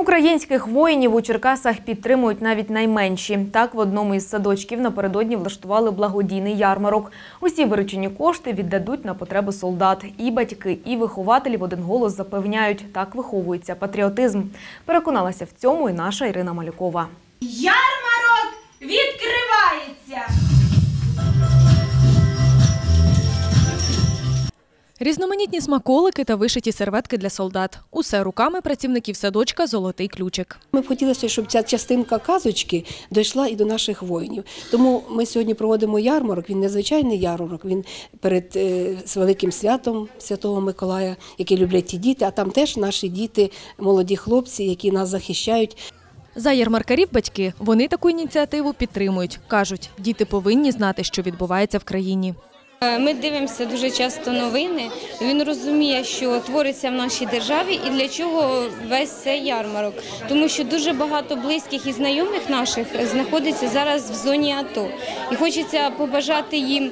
Українських воїнів у Черкасах підтримують навіть найменші. Так, в одному із садочків напередодні влаштували благодійний ярмарок. Усі виручені кошти віддадуть на потреби солдат. І батьки, і вихователі в один голос запевняють, так виховується патріотизм. Переконалася в цьому і наша Ірина Малюкова. Ярмарок Різноманітні смаколики та вишиті серветки для солдат. Усе руками працівників садочка Золотий ключик. Ми б хотілося, щоб ця частинка казочки дійшла і до наших воїнів. Тому ми сьогодні проводимо ярмарок. Він незвичайний ярмарок. Він перед е, великим святом Святого Миколая, який люблять ті діти. А там теж наші діти, молоді хлопці, які нас захищають. За ярмаркарів батьки вони таку ініціативу підтримують. кажуть, діти повинні знати, що відбувається в країні. Е, Ми дивимося дуже часто новини. Він розуміє, що твориться в нашій державі і для чого весь цей ярмарок. Тому що дуже багато близьких і знайомих наших знаходиться зараз в зоні АТО. І хочеться побажати їм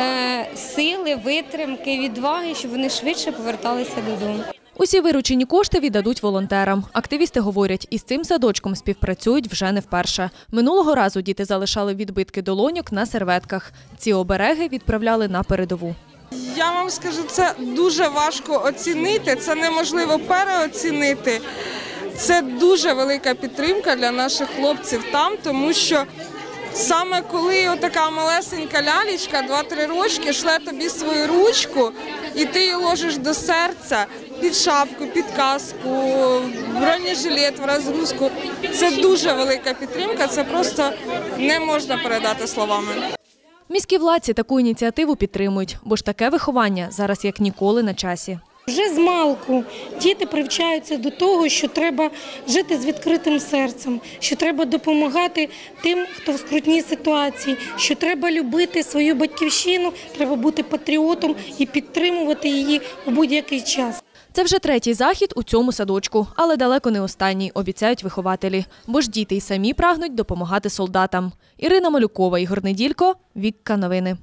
е, сили, витримки, відваги, щоб вони швидше поверталися додому. Усі виручені кошти віддадуть волонтерам. Активісти говорять, із цим садочком співпрацюють вже не вперше. Минулого разу діти залишали відбитки долоньок на серветках. Ці обереги відправляли на передову. Я вам скажу, це дуже важко оцінити, це неможливо переоцінити. Це дуже велика підтримка для наших хлопців там, тому що саме коли отака малесенька лялечка, 2-3 рочки, шле тобі свою ручку, і ти її ложиш до серця під шапку, під каску, бронежилет, в розгрузку. Це дуже велика підтримка, це просто не можна передати словами. Міські владці таку ініціативу підтримують, бо ж таке виховання зараз як ніколи на часі. Вже з малку діти привчаються до того, що треба жити з відкритим серцем, що треба допомагати тим, хто в скрутній ситуації, що треба любити свою батьківщину, треба бути патріотом і підтримувати її у будь-який час. Це вже третій захід у цьому садочку, але далеко не останній, обіцяють вихователі. Бо ж діти й самі прагнуть допомагати солдатам. Ірина Малюкова, Ігор Неділько, Вікка Новини.